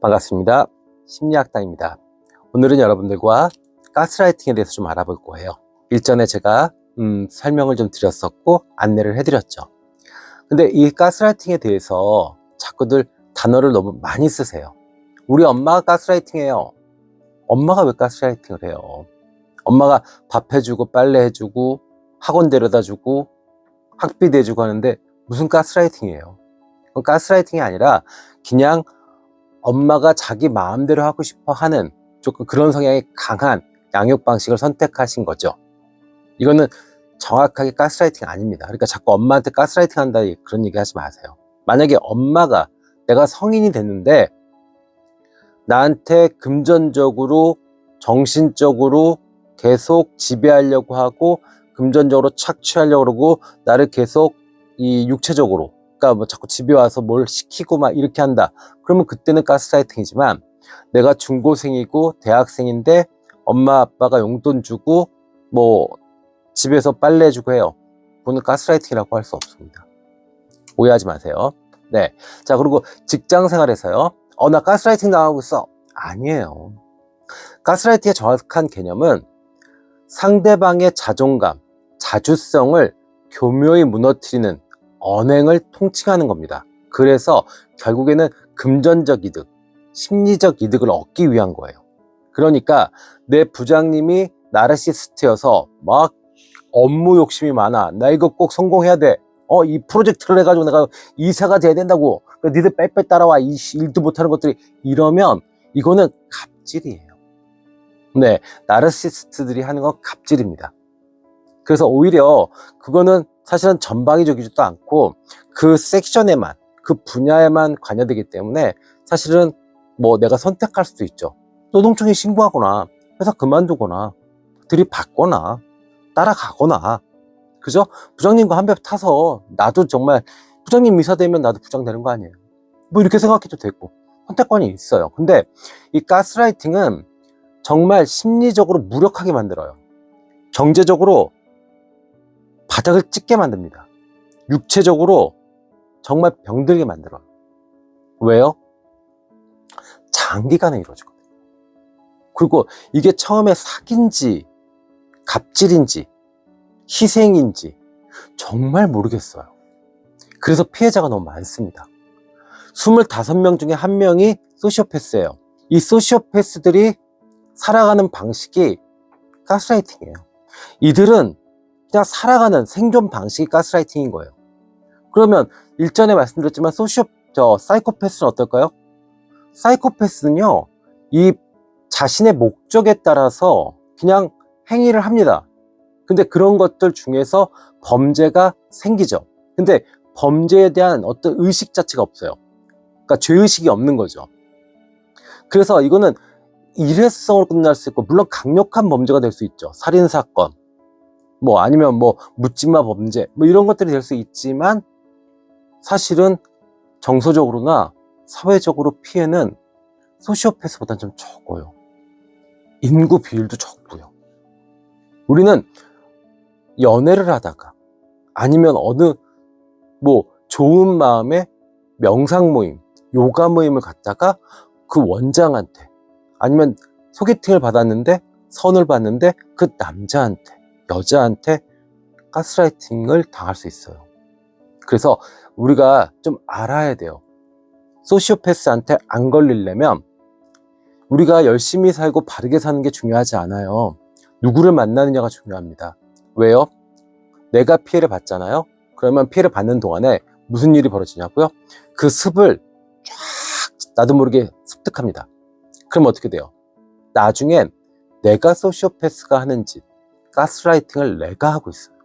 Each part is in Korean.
반갑습니다. 심리학당입니다. 오늘은 여러분들과 가스라이팅에 대해서 좀 알아볼 거예요. 일전에 제가 음, 설명을 좀 드렸었고 안내를 해드렸죠. 근데 이 가스라이팅에 대해서 자꾸들 단어를 너무 많이 쓰세요. 우리 엄마가 가스라이팅해요. 엄마가 왜 가스라이팅을 해요? 엄마가 밥 해주고 빨래 해주고 학원 데려다 주고 학비 내주고 하는데 무슨 가스라이팅이에요? 가스라이팅이 아니라 그냥 엄마가 자기 마음대로 하고 싶어 하는 조금 그런 성향이 강한 양육 방식을 선택하신 거죠. 이거는 정확하게 가스라이팅 아닙니다. 그러니까 자꾸 엄마한테 가스라이팅 한다 그런 얘기 하지 마세요. 만약에 엄마가 내가 성인이 됐는데 나한테 금전적으로 정신적으로 계속 지배하려고 하고 금전적으로 착취하려고 그러고 나를 계속 이 육체적으로 그러니까 뭐 자꾸 집에 와서 뭘 시키고 막 이렇게 한다. 그러면 그때는 가스라이팅이지만 내가 중고생이고 대학생인데 엄마 아빠가 용돈 주고 뭐 집에서 빨래 해주고 해요. 그거는 가스라이팅이라고 할 수 없습니다. 오해하지 마세요. 네. 자, 그리고 직장 생활에서요. 어, 나 가스라이팅 당하고 있어. 아니에요. 가스라이팅의 정확한 개념은 상대방의 자존감, 자주성을 교묘히 무너뜨리는 언행을 통칭하는 겁니다. 그래서 결국에는 금전적 이득, 심리적 이득을 얻기 위한 거예요. 그러니까 내 부장님이 나르시스트여서 막 업무 욕심이 많아. 나 이거 꼭 성공해야 돼. 어, 이 프로젝트를 해가지고 내가 이사가 돼야 된다고. 그러니까 니들 빼빼 따라와. 이 일도 못하는 것들이 이러면 이거는 갑질이에요. 네, 나르시스트들이 하는 건 갑질입니다. 그래서 오히려 그거는 사실은 전방위적이지도 않고 그 섹션에만 그 분야에만 관여되기 때문에 사실은 뭐 내가 선택할 수도 있죠. 노동청에 신고하거나 회사 그만두거나 들이받거나 따라가거나 그죠? 부장님과 한배 타서 나도 정말 부장님 이사 되면 나도 부장 되는 거 아니에요. 뭐 이렇게 생각해도 되고 선택권이 있어요. 근데 이 가스라이팅은 정말 심리적으로 무력하게 만들어요. 경제적으로 바닥을 찍게 만듭니다. 육체적으로 정말 병들게 만들어요. 왜요? 장기간에 이루어지거든요. 그리고 이게 처음에 사기인지, 갑질인지, 희생인지 정말 모르겠어요. 그래서 피해자가 너무 많습니다. 25명 중에 한 명이 소시오패스예요. 이 소시오패스들이 살아가는 방식이 가스라이팅이에요. 이들은 그냥 살아가는 생존 방식이 가스라이팅인 거예요. 그러면 일전에 말씀드렸지만 소시오 저 사이코패스는 어떨까요? 사이코패스는요. 이 자신의 목적에 따라서 그냥 행위를 합니다. 근데 그런 것들 중에서 범죄가 생기죠. 근데 범죄에 대한 어떤 의식 자체가 없어요. 그러니까 죄의식이 없는 거죠. 그래서 이거는 일회성으로 끝날 수 있고 물론 강력한 범죄가 될 수 있죠. 살인 사건, 뭐 아니면 뭐 묻지마 범죄, 뭐 이런 것들이 될 수 있지만 사실은 정서적으로나 사회적으로 피해는 소시오패스보다는 좀 적어요. 인구 비율도 적고요. 우리는 연애를 하다가 아니면 어느 뭐 좋은 마음에 명상 모임, 요가 모임을 갔다가 그 원장한테 아니면 소개팅을 받았는데 선을 받는데 그 남자한테 여자한테 가스라이팅을 당할 수 있어요. 그래서 우리가 좀 알아야 돼요. 소시오패스한테 안 걸리려면 우리가 열심히 살고 바르게 사는 게 중요하지 않아요. 누구를 만나느냐가 중요합니다. 왜요? 내가 피해를 받잖아요. 그러면 피해를 받는 동안에 무슨 일이 벌어지냐고요? 그 습을 쫙 나도 모르게 습득합니다. 그럼 어떻게 돼요? 나중엔 내가 소시오패스가 하는 짓, 가스라이팅을 내가 하고 있어요.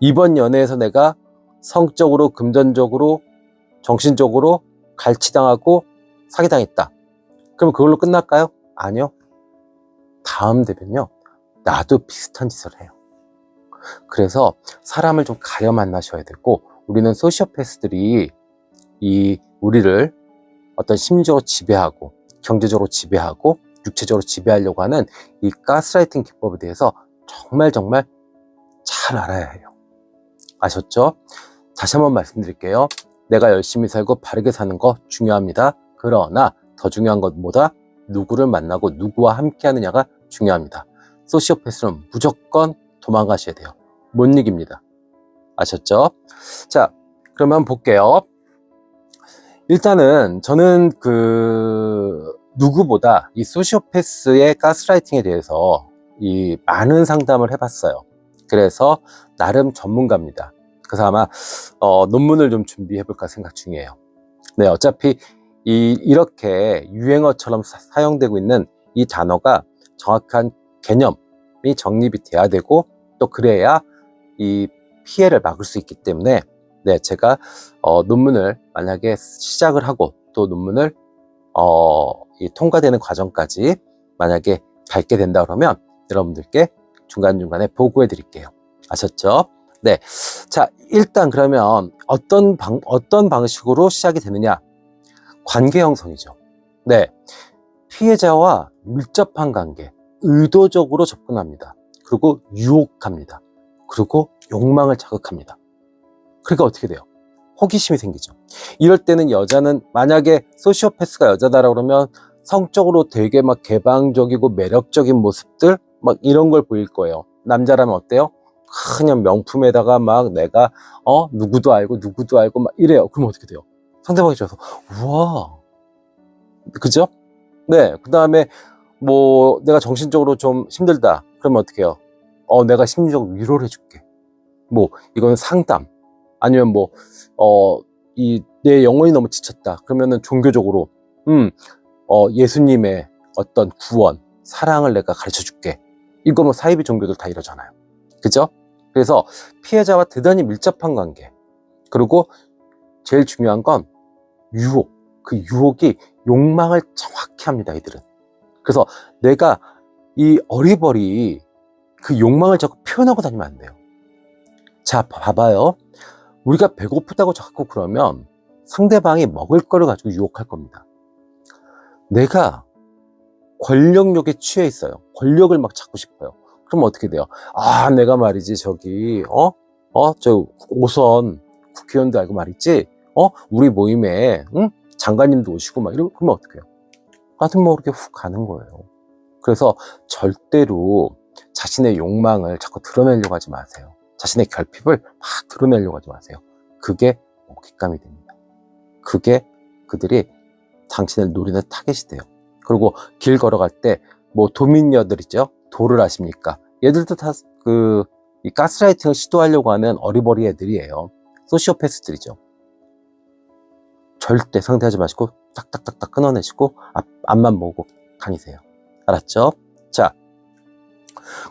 이번 연애에서 내가 성적으로, 금전적으로, 정신적으로 갈취당하고 사기당했다. 그럼 그걸로 끝날까요? 아니요. 다음 되면요. 나도 비슷한 짓을 해요. 그래서 사람을 좀 가려 만나셔야 되고, 우리는 소시오패스들이 이 우리를 어떤 심리적으로 지배하고, 경제적으로 지배하고, 육체적으로 지배하려고 하는 이 가스라이팅 기법에 대해서 정말 정말 잘 알아야 해요. 아셨죠? 다시 한번 말씀드릴게요. 내가 열심히 살고 바르게 사는 거 중요합니다. 그러나 더 중요한 것보다 누구를 만나고 누구와 함께 하느냐가 중요합니다. 소시오패스는 무조건 도망가셔야 돼요. 못 이깁니다. 아셨죠? 자, 그러면 볼게요. 일단은 저는 그 누구보다 이 소시오패스의 가스라이팅에 대해서 이 많은 상담을 해봤어요. 그래서 나름 전문가입니다. 그래서 아마 어, 논문을 좀 준비해 볼까 생각 중이에요. 네, 어차피 이 이렇게 유행어처럼 사- 사용되고 있는 이 단어가 정확한 개념이 정립이 돼야 되고 또 그래야 이 피해를 막을 수 있기 때문에 네, 제가 어, 논문을 만약에 시작을 하고 또 논문을 어, 이 통과되는 과정까지 만약에 밟게 된다 그러면 여러분들께 중간중간에 보고해 드릴게요. 아셨죠? 네. 자, 일단 그러면 어떤 방, 어떤 방식으로 시작이 되느냐? 관계 형성이죠. 네. 피해자와 밀접한 관계, 의도적으로 접근합니다. 그리고 유혹합니다. 그리고 욕망을 자극합니다. 그러니까 어떻게 돼요? 호기심이 생기죠. 이럴 때는 여자는 만약에 소시오패스가 여자다라고 그러면 성적으로 되게 막 개방적이고 매력적인 모습들 막 이런 걸 보일 거예요. 남자라면 어때요? 그냥 명품에다가 막 내가 어 누구도 알고 누구도 알고 막 이래요. 그럼 어떻게 돼요? 상대방이 좋아서 우와 그죠? 네. 그 다음에 뭐 내가 정신적으로 좀 힘들다. 그러면 어떻게 해요? 어 내가 심리적 위로를 해줄게. 뭐 이건 상담 아니면 뭐 어 이 내 영혼이 너무 지쳤다. 그러면은 종교적으로 음 어, 예수님의 어떤 구원, 사랑을 내가 가르쳐 줄게. 이거 뭐 사이비 종교들 다 이러잖아요. 그죠? 그래서 피해자와 대단히 밀접한 관계. 그리고 제일 중요한 건 유혹. 그 유혹이 욕망을 정확히 합니다, 이들은. 그래서 내가 이 어리버리 그 욕망을 자꾸 표현하고 다니면 안 돼요. 자, 봐봐요. 우리가 배고프다고 자꾸 그러면 상대방이 먹을 거를 가지고 유혹할 겁니다. 내가 권력욕에 취해 있어요. 권력을 막 찾고 싶어요. 그럼 어떻게 돼요? 아, 내가 말이지, 저기, 어? 어, 저, 오선 국회의원도 알고 말이지, 어? 우리 모임에, 응? 장관님도 오시고 막 이러면, 그러면 어떻게 해요? 같은 모르게 훅 가는 거예요. 그래서 절대로 자신의 욕망을 자꾸 드러내려고 하지 마세요. 자신의 결핍을 막 드러내려고 하지 마세요. 그게 먹잇감이 됩니다. 그게 그들이 당신을 노리는 타겟이 돼요. 그리고 길 걸어갈 때 뭐 도민녀들이죠. 도를 아십니까? 얘들도 다 그 가스라이팅을 시도하려고 하는 어리버리 애들이에요. 소시오패스들이죠. 절대 상대하지 마시고 딱딱딱딱 끊어내시고 앞, 앞만 보고 다니세요. 알았죠? 자,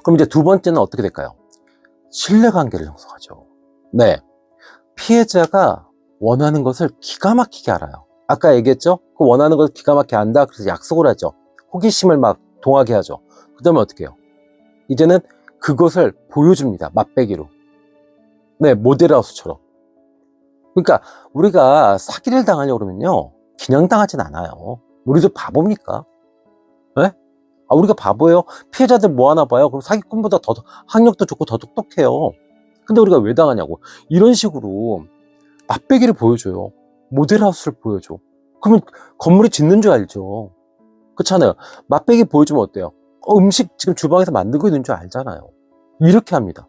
그럼 이제 두 번째는 어떻게 될까요? 신뢰관계를 형성하죠. 네. 피해자가 원하는 것을 기가 막히게 알아요. 아까 얘기했죠? 그 원하는 걸 기가 막히게 안다. 그래서 약속을 하죠. 호기심을 막 동하게 하죠. 그 다음에 어떻게 해요? 이제는 그것을 보여줍니다. 맛배기로. 네, 모델하우스처럼. 그러니까 우리가 사기를 당하려고 그러면요. 그냥 당하진 않아요. 우리도 바보입니까? 네? 아, 우리가 바보예요. 피해자들 뭐 하나 봐요. 그럼 사기꾼보다 더 학력도 좋고 더 똑똑해요. 근데 우리가 왜 당하냐고. 이런 식으로 맛배기를 보여줘요. 모델하우스를 보여줘. 그러면 건물이 짓는 줄 알죠. 그렇잖아요. 맛배기 보여주면 어때요? 어, 음식 지금 주방에서 만들고 있는 줄 알잖아요. 이렇게 합니다.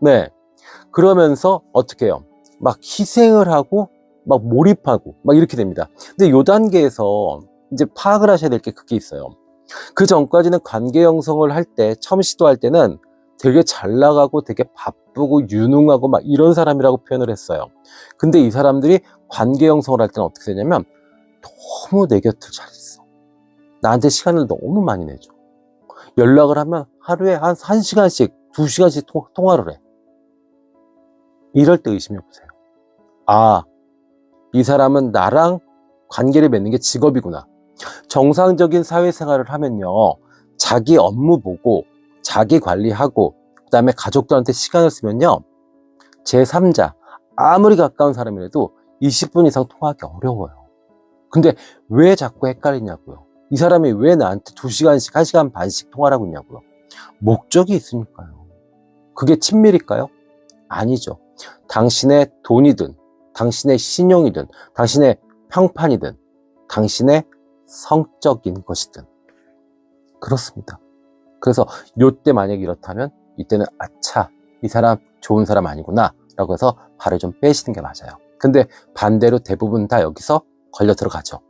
네. 그러면서 어떻게 해요? 막 희생을 하고 막 몰입하고 막 이렇게 됩니다. 근데 요 단계에서 이제 파악을 하셔야 될 게 그게 있어요. 그 전까지는 관계 형성을 할 때, 처음 시도할 때는 되게 잘 나가고 되게 바 쁘고 유능하고 막 이런 사람이라고 표현을 했어요. 근데 이 사람들이 관계 형성을 할 때는 어떻게 되냐면 너무 내 곁을 잘 있어. 나한테 시간을 너무 많이 내줘. 연락을 하면 하루에 한 1시간씩, 2시간씩 통, 통화를 해. 이럴 때 의심해 보세요. 아, 이 사람은 나랑 관계를 맺는 게 직업이구나. 정상적인 사회생활을 하면요. 자기 업무 보고, 자기 관리하고, 그 다음에 가족들한테 시간을 쓰면요. 제3자, 아무리 가까운 사람이라도 20분 이상 통화하기 어려워요. 근데 왜 자꾸 헷갈리냐고요. 이 사람이 왜 나한테 2시간씩, 1시간 반씩 통화를 하고 있냐고요. 목적이 있으니까요. 그게 친밀일까요? 아니죠. 당신의 돈이든, 당신의 신용이든, 당신의 평판이든, 당신의 성적인 것이든 그렇습니다. 그래서 요때 만약에 이렇다면 이때는 아차 이 사람 좋은 사람 아니구나 라고 해서 발을 좀 빼시는 게 맞아요. 근데 반대로 대부분 다 여기서 걸려 들어가죠.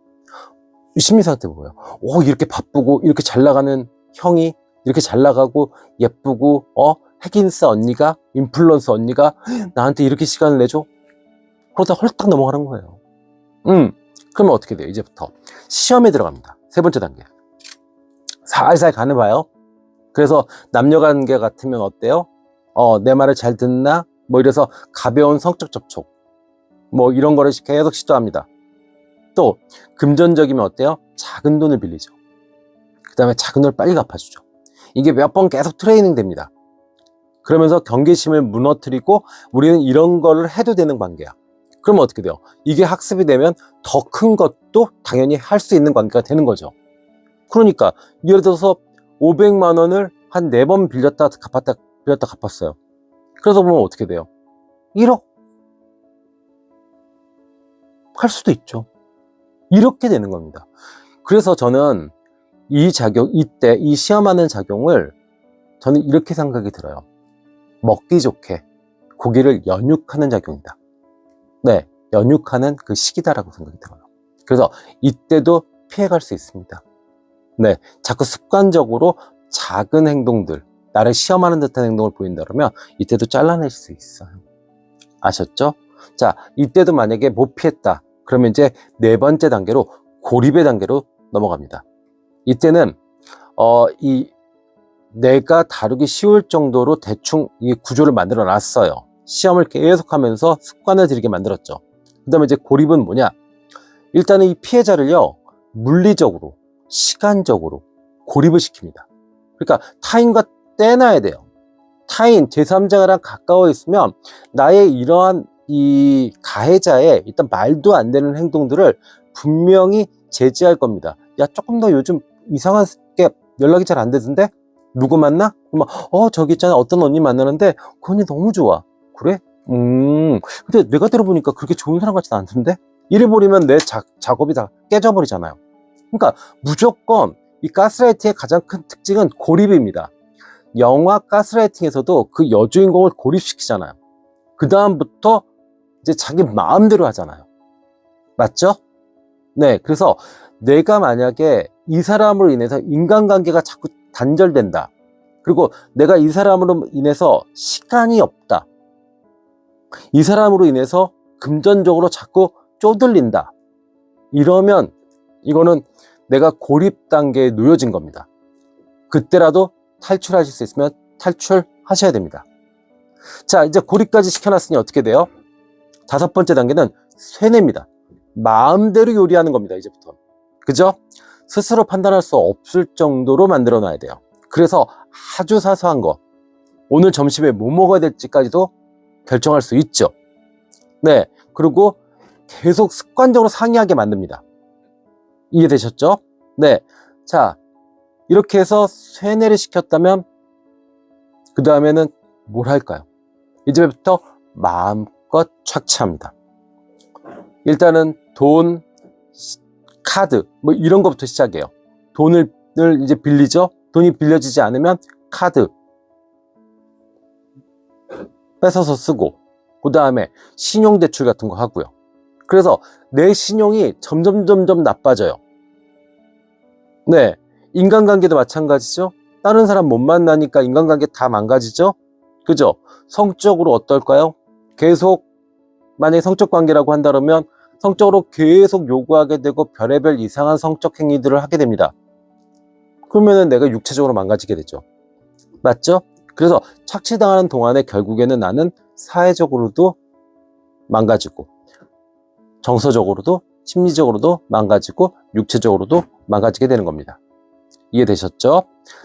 심리 상태 뭐예요? 오 이렇게 바쁘고 이렇게 잘 나가는 형이 이렇게 잘 나가고 예쁘고 어 핵인싸 언니가 인플루언서 언니가 나한테 이렇게 시간을 내줘? 그러다 헐떡 넘어가는 거예요. 음 그러면 어떻게 돼요? 이제부터 시험에 들어갑니다. 세 번째 단계. 살살 가는 봐요. 그래서 남녀 관계 같으면 어때요? 어, 내 말을 잘 듣나? 뭐 이래서 가벼운 성적 접촉. 뭐 이런 거를 계속 시도합니다. 또, 금전적이면 어때요? 작은 돈을 빌리죠. 그 다음에 작은 돈을 빨리 갚아주죠. 이게 몇 번 계속 트레이닝 됩니다. 그러면서 경계심을 무너뜨리고 우리는 이런 거를 해도 되는 관계야. 그러면 어떻게 돼요? 이게 학습이 되면 더 큰 것도 당연히 할 수 있는 관계가 되는 거죠. 그러니까 예를 들어서 500만 원을 한 네 번 빌렸다 갚았다 빌렸다 갚았어요. 그래서 보면 어떻게 돼요? 1억 할 수도 있죠. 이렇게 되는 겁니다. 그래서 저는 이 작용 이때 이 시험하는 작용을 저는 이렇게 생각이 들어요. 먹기 좋게 고기를 연육하는 작용이다. 네, 연육하는 그 시기다라고 생각이 들어요. 그래서 이때도 피해갈 수 있습니다. 네, 자꾸 습관적으로 작은 행동들, 나를 시험하는 듯한 행동을 보인다 그러면 이때도 잘라낼 수 있어요. 아셨죠? 자, 이때도 만약에 못 피했다. 그러면 이제 네 번째 단계로 고립의 단계로 넘어갑니다. 이때는 어, 이 내가 다루기 쉬울 정도로 대충 이 구조를 만들어 놨어요. 시험을 계속하면서 습관을 들이게 만들었죠. 그 다음에 이제 고립은 뭐냐? 일단은 이 피해자를요, 물리적으로, 시간적으로 고립을 시킵니다. 그러니까 타인과 떼놔야 돼요. 타인, 제3자랑 가까워 있으면 나의 이러한 이 가해자의 일단 말도 안 되는 행동들을 분명히 제지할 겁니다. 야, 조금 더 요즘 이상하게 연락이 잘 안 되던데? 누구 만나? 막, 어, 저기 있잖아. 어떤 언니 만나는데, 그 언니 너무 좋아. 그래? 음, 근데 내가 들어보니까 그렇게 좋은 사람 같지는 않던데? 이래 버리면 내 자, 작업이 다 깨져버리잖아요. 그러니까 무조건 이 가스라이팅의 가장 큰 특징은 고립입니다. 영화 가스라이팅에서도 그 여주인공을 고립시키잖아요. 그 다음부터 이제 자기 마음대로 하잖아요. 맞죠? 네, 그래서 내가 만약에 이 사람으로 인해서 인간관계가 자꾸 단절된다. 그리고 내가 이 사람으로 인해서 시간이 없다. 이 사람으로 인해서 금전적으로 자꾸 쪼들린다. 이러면 이거는 내가 고립 단계에 놓여진 겁니다. 그때라도 탈출하실 수 있으면 탈출하셔야 됩니다. 자, 이제 고립까지 시켜놨으니 어떻게 돼요? 다섯 번째 단계는 쇠뇌입니다. 마음대로 요리하는 겁니다, 이제부터. 그죠? 스스로 판단할 수 없을 정도로 만들어 놔야 돼요. 그래서 아주 사소한 거, 오늘 점심에 뭐 먹어야 될지까지도 결정할 수 있죠. 네. 그리고 계속 습관적으로 상의하게 만듭니다. 이해되셨죠? 네. 자, 이렇게 해서 쇠뇌를 시켰다면, 그 다음에는 뭘 할까요? 이제부터 마음껏 착취합니다. 일단은 돈, 카드, 뭐 이런 것부터 시작해요. 돈을 이제 빌리죠? 돈이 빌려지지 않으면 카드 뺏어서 쓰고, 그 다음에 신용대출 같은 거 하고요. 그래서 내 신용이 점점 점점 나빠져요. 네. 인간관계도 마찬가지죠. 다른 사람 못 만나니까 인간관계 다 망가지죠. 그죠? 성적으로 어떨까요? 계속 만약에 성적 관계라고 한다면 성적으로 계속 요구하게 되고 별의별 이상한 성적 행위들을 하게 됩니다. 그러면은 내가 육체적으로 망가지게 되죠. 맞죠? 그래서 착취당하는 동안에 결국에는 나는 사회적으로도 망가지고 정서적으로도 심리적으로도 망가지고 육체적으로도 망가지게 되는 겁니다. 이해되셨죠?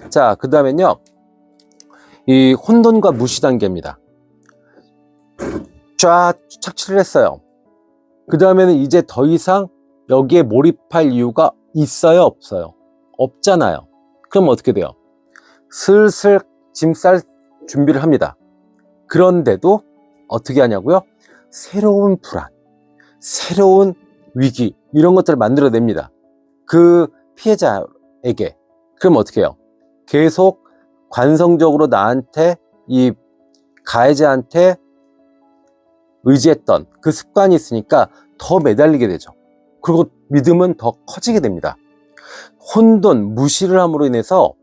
자, 그 다음엔요. 이 혼돈과 무시 단계입니다. 쫙 착취를 했어요. 그 다음에는 이제 더 이상 여기에 몰입할 이유가 있어요? 없어요? 없잖아요. 그럼 어떻게 돼요? 슬슬 짐 쌀 준비를 합니다. 그런데도 어떻게 하냐고요? 새로운 불안, 새로운 위기, 이런 것들을 만들어냅니다. 그 피해자에게 그럼 어떻게 해요? 계속 관성적으로 나한테 이 가해자한테 의지했던 그 습관이 있으니까 더 매달리게 되죠. 그리고 믿음은 더 커지게 됩니다. 혼돈, 무시를 함으로 인해서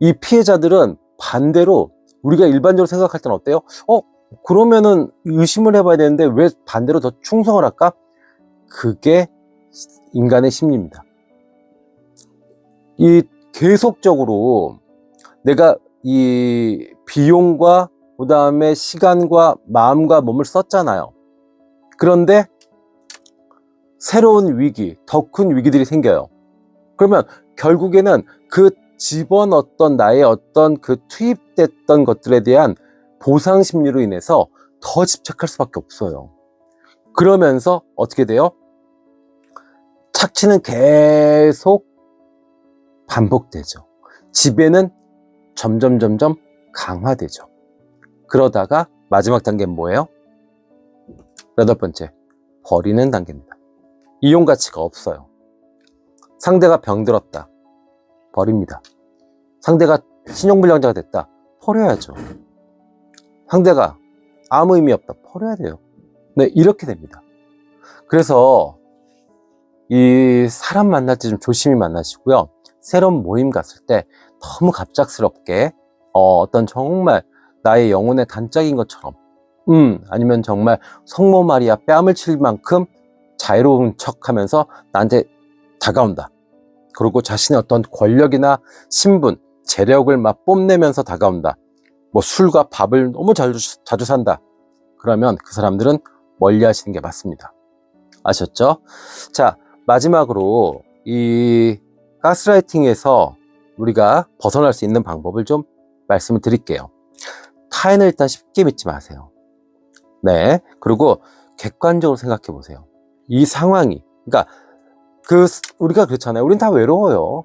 이 피해자들은 반대로 우리가 일반적으로 생각할 때는 어때요? 어, 그러면은 의심을 해봐야 되는데 왜 반대로 더 충성을 할까? 그게 인간의 심리입니다. 이 계속적으로 내가 이 비용과 그 다음에 시간과 마음과 몸을 썼잖아요. 그런데 새로운 위기, 더 큰 위기들이 생겨요. 그러면 결국에는 그 집어넣었던 나의 어떤 그 투입됐던 것들에 대한 보상 심리로 인해서 더 집착할 수밖에 없어요. 그러면서 어떻게 돼요? 착취는 계속 반복되죠. 지배는 점점 점점 강화되죠. 그러다가 마지막 단계는 뭐예요? 여덟 번째, 버리는 단계입니다. 이용 가치가 없어요. 상대가 병들었다. 버립니다. 상대가 신용불량자가 됐다. 버려야죠. 상대가 아무 의미 없다. 버려야 돼요. 네, 이렇게 됩니다. 그래서 이 사람 만날 때 좀 조심히 만나시고요. 새로운 모임 갔을 때 너무 갑작스럽게 어, 어떤 정말 나의 영혼의 단짝인 것처럼 음 아니면 정말 성모 마리아 뺨을 칠 만큼 자유로운 척하면서 나한테 다가온다. 그리고 자신의 어떤 권력이나 신분, 재력을 막 뽐내면서 다가온다. 뭐 술과 밥을 너무 자주, 자주 산다. 그러면 그 사람들은 멀리 하시는 게 맞습니다. 아셨죠? 자, 마지막으로 이 가스라이팅에서 우리가 벗어날 수 있는 방법을 좀 말씀을 드릴게요. 타인을 일단 쉽게 믿지 마세요. 네. 그리고 객관적으로 생각해 보세요. 이 상황이, 그러니까 그, 우리가 그렇잖아요. 우린 다 외로워요.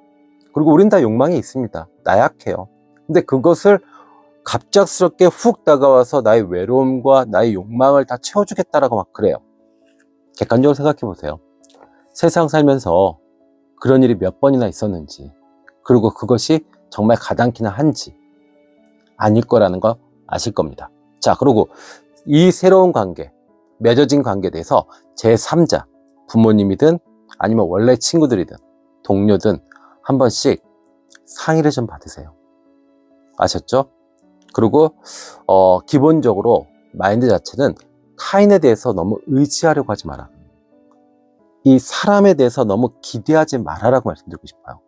그리고 우린 다 욕망이 있습니다. 나약해요. 근데 그것을 갑작스럽게 훅 다가와서 나의 외로움과 나의 욕망을 다 채워주겠다라고 막 그래요. 객관적으로 생각해 보세요. 세상 살면서 그런 일이 몇 번이나 있었는지, 그리고 그것이 정말 가당키나 한지 아닐 거라는 거 아실 겁니다. 자, 그리고 이 새로운 관계, 맺어진 관계에 대해서 제3자, 부모님이든 아니면 원래 친구들이든 동료든 한 번씩 상의를 좀 받으세요. 아셨죠? 그리고 어, 기본적으로 마인드 자체는 타인에 대해서 너무 의지하려고 하지 마라. 이 사람에 대해서 너무 기대하지 말아라고 말씀드리고 싶어요.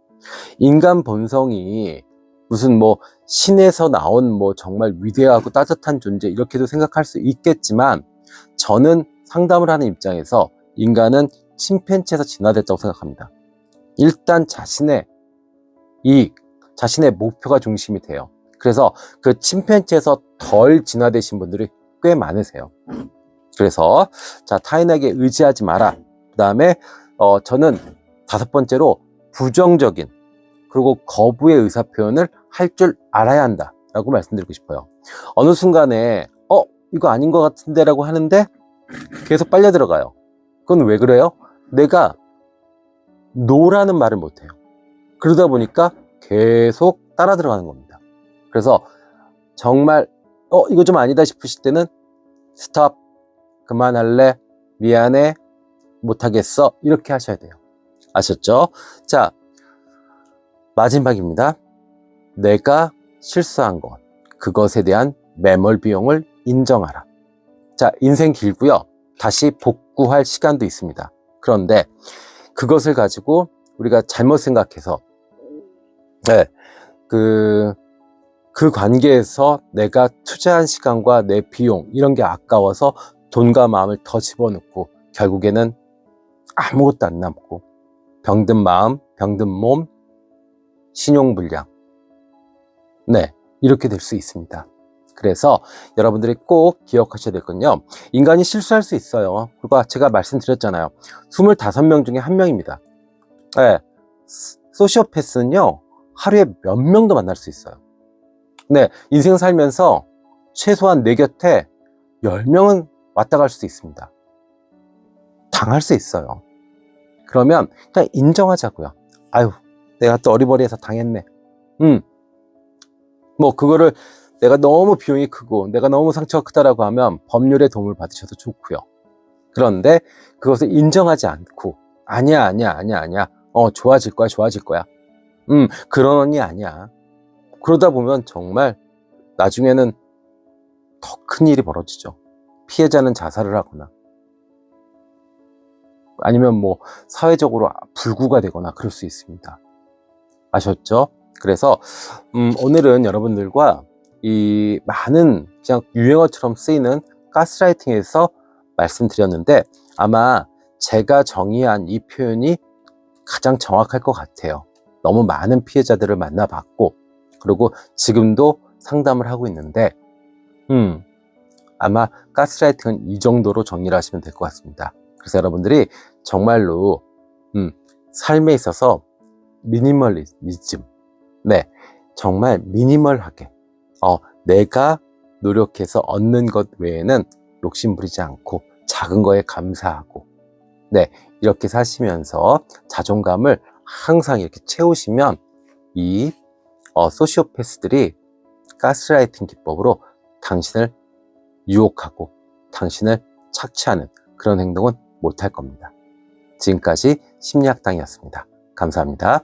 인간 본성이 무슨 뭐 신에서 나온 뭐 정말 위대하고 따뜻한 존재 이렇게도 생각할 수 있겠지만 저는 상담을 하는 입장에서 인간은 침팬지에서 진화됐다고 생각합니다. 일단 자신의 이익, 자신의 목표가 중심이 돼요. 그래서 그 침팬지에서 덜 진화되신 분들이 꽤 많으세요. 그래서 자 타인에게 의지하지 마라. 그 다음에 어, 저는 다섯 번째로 부정적인 그리고 거부의 의사 표현을 할 줄 알아야 한다라고 말씀드리고 싶어요. 어느 순간에 어 이거 아닌 것 같은데라고 하는데 계속 빨려 들어가요. 그건 왜 그래요? 내가 노라는 말을 못해요. 그러다 보니까 계속 따라 들어가는 겁니다. 그래서 정말 어 이거 좀 아니다 싶으실 때는 스탑 그만할래 미안해 못하겠어 이렇게 하셔야 돼요. 아셨죠? 자 마지막입니다. 내가 실수한 것 그것에 대한 매몰 비용을 인정하라. 자 인생 길고요. 다시 복구할 시간도 있습니다. 그런데 그것을 가지고 우리가 잘못 생각해서 네, 그, 그 관계에서 내가 투자한 시간과 내 비용 이런 게 아까워서 돈과 마음을 더 집어넣고 결국에는 아무것도 안 남고 병든 마음, 병든 몸, 신용불량 네 이렇게 될 수 있습니다. 그래서 여러분들이 꼭 기억하셔야 될 건요. 인간이 실수할 수 있어요. 그리고 제가 말씀드렸잖아요. 25명 중에 한 명입니다. 네. 소시오패스는요. 하루에 몇 명도 만날 수 있어요. 네. 인생 살면서 최소한 내 곁에 10명은 왔다 갈 수도 있습니다. 당할 수 있어요. 그러면 그냥 인정하자고요. 아유, 내가 또 어리버리해서 당했네. 음. 뭐, 그거를 내가 너무 비용이 크고 내가 너무 상처가 크다라고 하면 법률의 도움을 받으셔도 좋고요. 그런데 그것을 인정하지 않고 아니야, 아니야, 아니야, 아니야. 어, 좋아질 거야, 좋아질 거야. 음, 그런 언니 아니야. 그러다 보면 정말 나중에는 더 큰 일이 벌어지죠. 피해자는 자살을 하거나 아니면 뭐 사회적으로 불구가 되거나 그럴 수 있습니다. 아셨죠? 그래서 음, 오늘은 여러분들과 이 많은 그냥 유행어처럼 쓰이는 가스라이팅에서 말씀드렸는데 아마 제가 정의한 이 표현이 가장 정확할 것 같아요. 너무 많은 피해자들을 만나봤고 그리고 지금도 상담을 하고 있는데 음, 아마 가스라이팅은 이 정도로 정리를 하시면 될 것 같습니다. 그래서 여러분들이 정말로 음, 삶에 있어서 미니멀리즘, 네, 정말 미니멀하게 어, 내가 노력해서 얻는 것 외에는 욕심 부리지 않고 작은 거에 감사하고 네, 이렇게 사시면서 자존감을 항상 이렇게 채우시면 이 어, 소시오패스들이 가스라이팅 기법으로 당신을 유혹하고 당신을 착취하는 그런 행동은 못할 겁니다. 지금까지 심리학당이었습니다. 감사합니다.